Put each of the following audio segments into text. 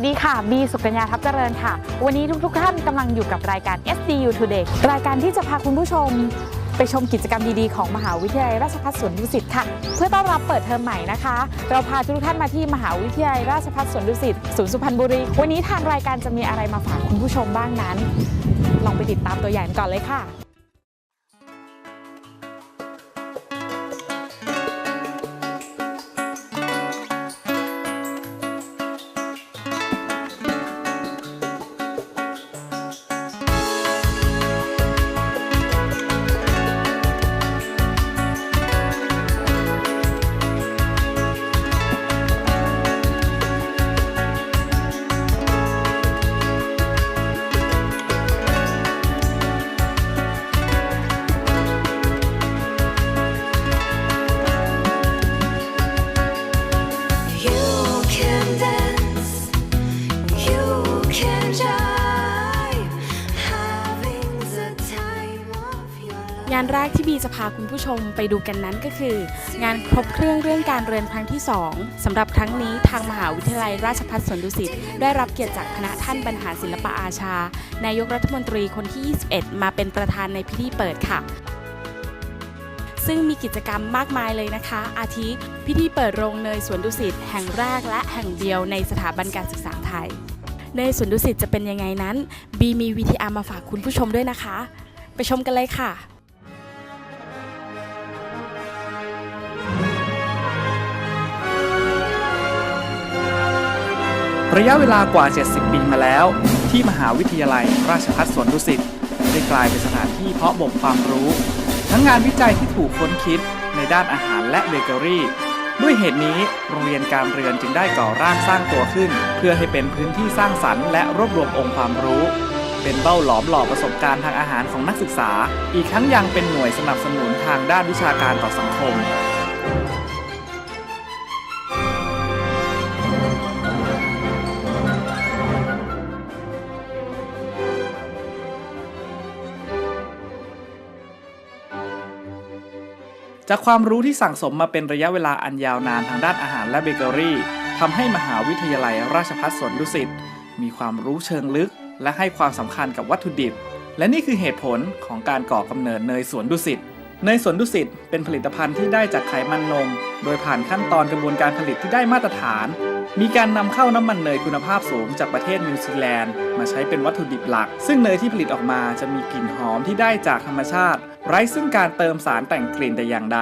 สดีค่ะ บีสุกัญญาทัพเจริญค่ะ วันนี้ทุกๆท่านกำลังอยู่กับรายการ SDU Today รายการที่จะพาคุณผู้ชมไปชมกิจกรรมดีๆ ของมหาวิทยาลัยราชภัฏสวนดุสิตค่ะ เพื่อต้อนรับเปิดเทอมใหม่นะคะ เราพาทุกท่านมาที่มหาวิทยาลัยราชภัฏสวนดุสิตศูนย์สุพรรณบุรี วันนี้ทางรายการจะมีอะไรมาฝากคุณผู้ชมบ้างนั้น ลองไปติดตามตัวอย่างก่อนเลยค่ะานแรกที่บีจะพาคุณผู้ชมไปดูกันนั้นก็คือ งานครบเครื่องเรื่องการเรียนครั้งที่ 2สำหรับครั้งนี้ทางมหาวิทยาลัยราชภัฏสวนดุสิตได้รับเกียรติจากคณะท่านบรรหารศิลปอาชา นายกรัฐมนตรีคนที่ 21 มาเป็นประธานในพิธีเปิดค่ะ ซึ่งมีกิจกรรมมากมายเลยนะคะ อาทิพิธีเปิดโรงเนยสวนดุสิตแห่งแรกและแห่งเดียวในสถาบันการศึกษาไทยเนยสวนดุสิตจะเป็นยังไงนั้น บีมีวีทีอาร์มาฝากคุณผู้ชมด้วยนะคะ ไปชมกันเลยค่ะ ระยะเวลากว่า 70 ปีมาแล้ว ที่มหาวิทยาลัยราชภัฏสวนดุสิตได้กลายเป็นสถานที่เพาะบ่มความรู้ ทั้งงานวิจัยที่ถูกค้นคิดในด้านอาหารและเบเกอรี่ ด้วยเหตุนี้โรงเรียนการเรือนจึงได้ก่อร่างสร้างตัวขึ้น เพื่อให้เป็นพื้นที่สร้างสรรค์และรวบรวมองค์ความรู้ เป็นเบ้าหลอมหล่อประสบการณ์ทางอาหารของนักศึกษา อีกทั้งยังเป็นหน่วยสนับสนุนทางด้านวิชาการต่อสังคม จากความรู้ที่สั่งสมมาเป็นระยะเวลาอันยาวนานทางด้านอาหารและเบเกอรี่ทำให้มหาวิทยาลัยราชภัฏสวนดุสิตมีความรู้เชิงลึก และให้ความสำคัญกับวัตถุดิบ และนี่คือเหตุผลของการก่อกำเนิดเนยสวนดุสิตเนยสวนดุสิตเป็นผลิตภัณฑ์ที่ได้จากไขมันนม โดยผ่านขั้นตอนกระบวนการผลิตที่ได้มาตรฐาน มีการนำเข้าน้ำมันเนยคุณภาพสูงจากประเทศนิวซีแลนด์ มาใช้เป็นวัตถุดิบหลัก ซึ่งเนยที่ผลิตออกมาจะมีกลิ่นหอมที่ได้จากธรรมชาติ ไร้ซึ่งการเติมสารแต่งกลิ่นแต่อย่างใด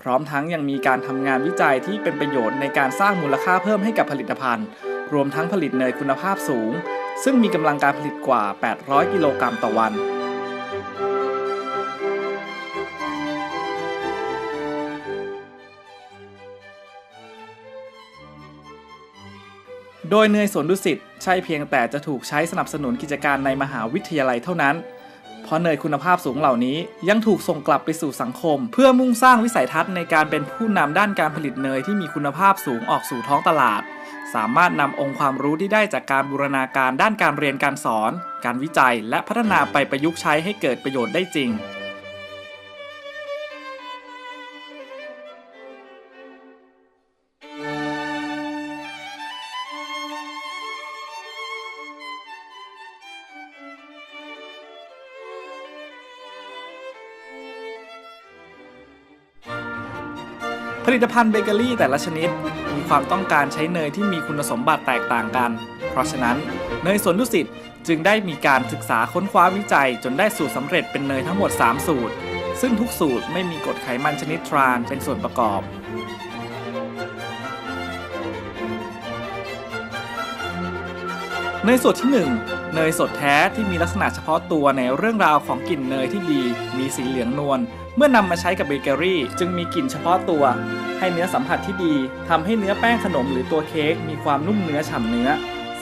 พร้อมทั้งยังมีการทำงานวิจัยที่เป็นประโยชน์ในการสร้างมูลค่าเพิ่มให้กับผลิตภัณฑ์ รวมทั้งผลิตเนยคุณภาพสูง ซึ่งมีกำลังการผลิตกว่า 800 กิโลกรัมต่อวันโดยเนยสวนดุสิตใช่เพียงแต่จะถูกใช้สนับสนุนกิจการในมหาวิทยาลัยเท่านั้น เพราะเนยคุณภาพสูงเหล่านี้ยังถูกส่งกลับไปสู่สังคม เพื่อมุ่งสร้างวิสัยทัศน์ในการเป็นผู้นำด้านการผลิตเนยที่มีคุณภาพสูงออกสู่ท้องตลาด สามารถนำองค์ความรู้ที่ได้จากการบูรณาการด้านการเรียนการสอน การวิจัย และพัฒนาไปประยุกต์ใช้ให้เกิดประโยชน์ได้จริง ลิตภัณฑ์เบเกอรี่แต่ละชนิด มีความต้องการใช้เนยที่มีคุณสมบัติแตกต่างกัน เพราะฉะนั้นเนยสวนดุสิตจึงได้มีการศึกษาค้นคว้าวิจัย จนได้สูตรสำเร็จเป็นเนยทั้งหมด 3 สูตร ซึ่งทุกสูตรไม่มีกรดไขมันชนิดทรานเป็นส่วนประกอบเนยสดที่ 1 เนยสดแท้ที่มีลักษณะเฉพาะตัวในเรื่องราวของกลิ่นเนยที่ดี มีสีเหลืองนวล เมื่อนำมาใช้กับเบเกอรี่ จึงมีกลิ่นเฉพาะตัว ให้เนื้อสัมผัสที่ดีทำให้เนื้อแป้งขนมหรือตัวเค้กมีความนุ่มเนื้อฉ่ำเนื้อ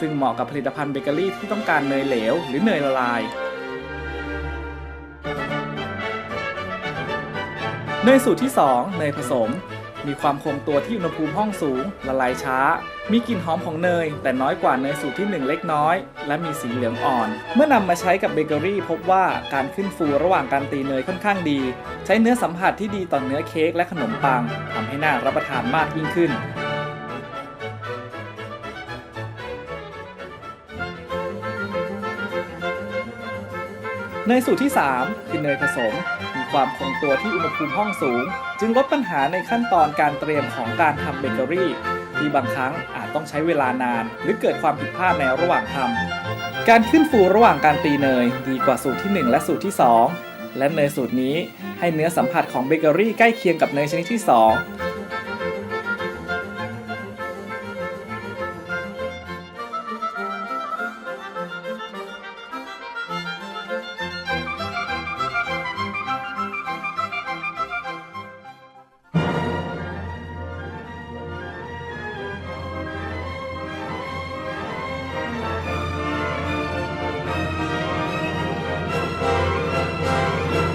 ซึ่งเหมาะกับผลิตภัณฑ์เบเกอรี่ที่ต้องการเนยเหลว หรือเนยละลายเนยสูตรที่ 2 เนยผสม มีความคงตัวที่อุณหภูมิห้องสูง ละลายช้า มีกลิ่นหอมของเนย แต่น้อยกว่าเนยสูตรที่ 1 เล็กน้อย และมีสีเหลืองอ่อน เมื่อนำมาใช้กับเบเกอรี่ พบว่าการขึ้นฟูระหว่างการตีเนยค่อนข้างดี ใช้เนื้อสัมผัสที่ดีต่อเนื้อเค้กและขนมปังทำให้น่ารับประทานมากยิ่งขึ้นเนยสูตรที่ 3 คือเนยผสม ความคงตัวที่อุณหภูมิห้องสูง จึงลดปัญหาในขั้นตอนการเตรียมของการทำเบเกอรี่ ที่บางครั้งอาจต้องใช้เวลานาน หรือเกิดความผิดพลาดในระหว่างทำการขึ้นฟูระหว่างการตีเนย ดีกว่าสูตรที่ 1 และสูตรที่ 2 และเนยสูตรนี้ให้เนื้อสัมผัสของเบเกอรี่ใกล้เคียงกับเนยชนิดที่ 2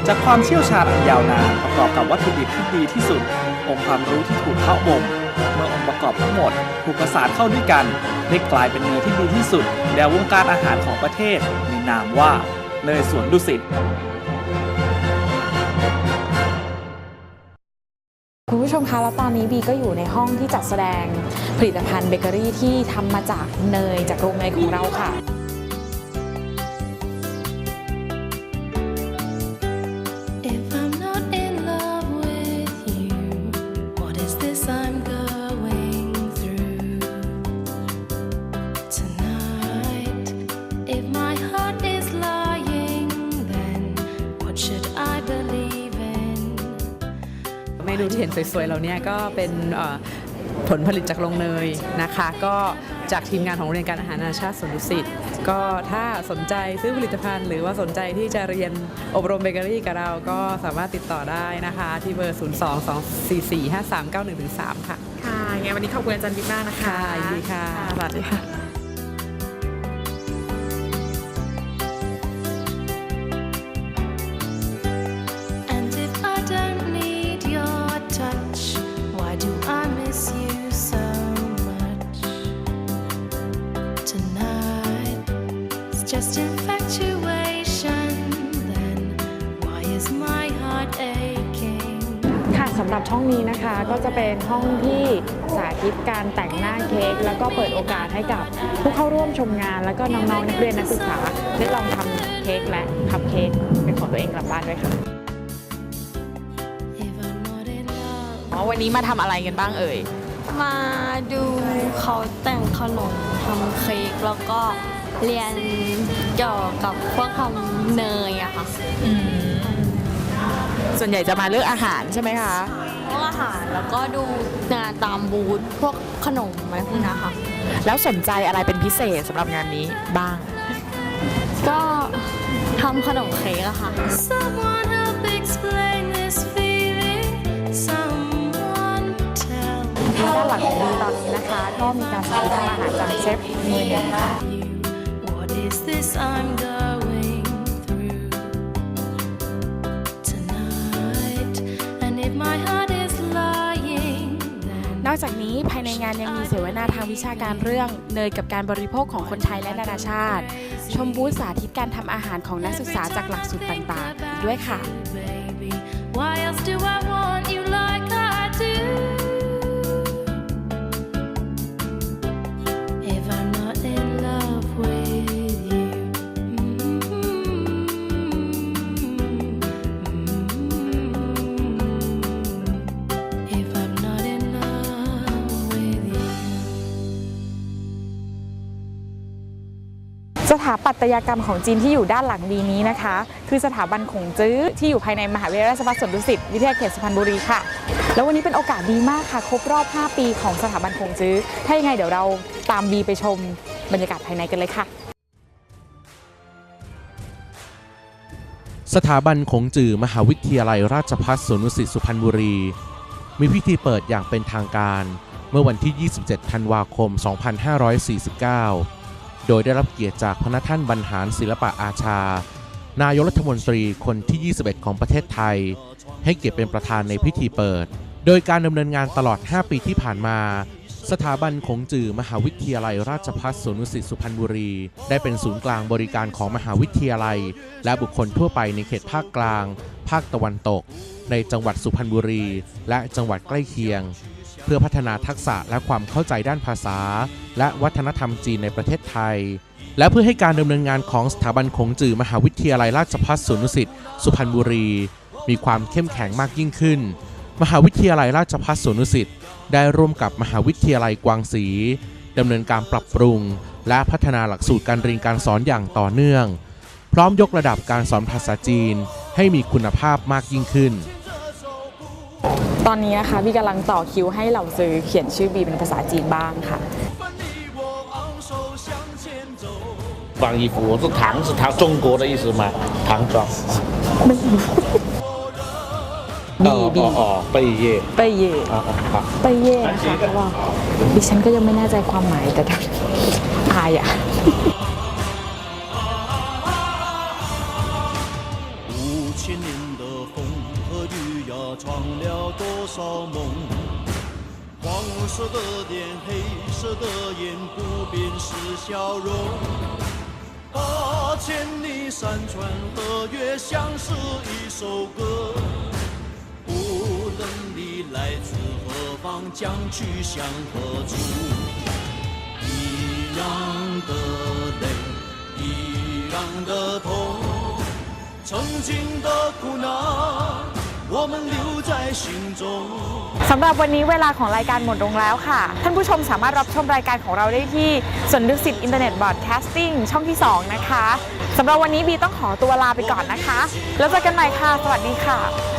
จากความเชี่ยวชาญอันยาวนานประกอบกับวัตถุดิบที่ดีที่สุด องค์ความรู้ที่ถูกเพาะบ่มเมื่อองค์ประกอบทั้งหมดถูกประสานเข้าด้วยกันได้กลายเป็นเนยที่ดีที่สุดแด่วงการอาหารของประเทศในนามว่าเนยสวนดุสิตคุณผู้ชมคะแล้วตอนนี้บีก็อยู่ในห้องที่จัดแสดงผลิตภัณฑ์เบเกอรี่ที่ทำมาจากเนยจากโรงเนยของเราค่ะ สวยๆเราเนี่ยก็เป็นเอ่อผลผลิตจากโรงเนยนะคะ ก็จากทีมงานของโรงเรียนการอาหารนานาชาติสวนดุสิตก็ถ้าสนใจซื้อผลิตภัณฑ์ หรือว่าสนใจที่จะเรียนอบรมเบเกอรี่กับเราก็สามารถติดต่อได้นะคะ ที่เบอร์ 0 2 2 4 4 5 3 9 1 3 ค่ะ ค่ะงั้นวันนี้ขอบคุณอาจารย์บิ๊กมากนะคะค่ะยินดีค่ะสวัสดีค่ะ หรับช่องนี้นะคะ ก็จะเป็นห้องที่สาธิตการแต่งหน้าเค้กแล้วก็เปิดโอกาสให้กับผู้เข้าร่วมชมงาน แล้วก็น้องๆนักเรียนนักศึกษาได้ลองทำเค้กและคัพเค้กเป็นของตัวเองกลับบ้านด้วยค่ะ If I'm not in love. อ๋อวันนี้มาทำอะไรกันบ้างเอ่ยมาดูเขาแต่งขนมทำเค้กแล้วก็เรียนเกี่ยวกับพวกทำเนยอะค่ะส่วนใหญ่จะมาเลือกอาหารใช่ไหมคะพวกอา หาร แล้วก็ดูงานตามบูธพวกขนมอะไรพวกนี้ค่ะ แล้วสนใจอะไรเป็นพิเศษสำหรับงานนี้บ้าง ก็ทำขนมเค้กอะค่ะ Someone help explain this feeling. Someone tell ด้านหลังของบีตอนนี้นะคะ ก็มีการสาธิตทำอาหารจากเชฟมือหนึ่งค่ะ you what is this I'm going through tonight. And if my heart อกจากนี้ภายในงานยังมีเสวนาทางวิชาการเรื่องเนยกับการบริโภคของคนไทยและนานาชาติ ชมบูธสาธิตการทำอาหารของนักศึกษาจากหลักสูตรต่างๆอีกด้วยค่ะ ถาปัตยกรรมของจีนที่อยู่ด้านหลังดีนี้นะคะ คือสถาบันขงจื้อที่อยู่ภายในมหาวิทยาลัยราชภัฏสวนดุสิตวิทยาเขตสุพรรณบุรีค่ะ แล้ววันนี้เป็นโอกาสดีมากค่ะ ครบรอบ 5 ปีของสถาบันขงจื้อ ถ้ายังไงเดี๋ยวเราตามบีไปชมบรรยากาศภายในกันเลยค่ะ สถาบันคงจื้อมหาวิทยาลัยราชภัฏสวนดุสิตสุพรรณบุรี มีพิธีเปิดอย่างเป็นทางการ เมื่อวันที่ 27 ธันวาคม 2549 โดยได้รับเกียรติจากพระท่านบรรหารศิลปะอาชา นายกรัฐมนตรีคนที่ 21 ของประเทศไทย ให้เกียรติเป็นประธานในพิธีเปิด โดยการดำเนินงานตลอด 5 ปีที่ผ่านมา สถาบันคงจือมหาวิทยาลัยราชภัฏสวนดุสิตสุพรรณบุรี ได้เป็นศูนย์กลางบริการของมหาวิทยาลัย และบุคคลทั่วไปในเขตภาคกลาง ภาคตะวันตก ในจังหวัดสุพรรณบุรี และจังหวัดใกล้เคียง พื่อพัฒนาทักษะและความเข้าใจด้านภาษา และวัฒนธรรมจีนในประเทศไทย และเพื่อให้การดำเนินงานของสถาบันคงจือมหาวิทยาลัยราชภัฏสวนดุสิตสุพรรณบุรี มีความเข้มแข็งมากยิ่งขึ้น มหาวิทยาลัยราชภัฏสวนดุสิตได้ร่วมกับมหาวิทยาลัยกวางศรีดำเนินการปรับปรุง และพัฒนาหลักสูตรการเรียนการสอนอย่างต่อเนื่อง พร้อมยกระดับการสอนภาษาจีนให้มีคุณภาพมากยิ่งขึ้น ตอนนี้นะคะพี่กำลังต่อคิวให้เหล่าซื้อเขียนชื่อบีเป็นภาษาจีนบ้างค่ะ 放衣服，我是唐是唐中国的意思吗？唐装。บีบี 哦哦，贝叶 ไปเย่ 啊啊好。 ไปเย่นะคะเพราะว่าดิฉันก็ยังไม่แน่ใจความหมายแต่อายอะ 闯了多少梦？黄色的脸，黑色的眼，不变是笑容。八千里山川河岳，像是一首歌。无论你来自何方，将去向何处，一样的泪，一样的痛。曾经的苦难， สำหรับวันนี้เวลาของรายการหมดลงแล้วค่ะ ท่านผู้ชมสามารถรับชมรายการของเราได้ที่สวนดุสิตอินเทอร์เน็ตบอร์ดแคสติ้งช่องที่ 2 นะคะสำหรับวันนี้บีต้องขอตัวลาไปก่อนนะคะ แล้วเจอกันใหม่ค่ะ สวัสดีค่ะ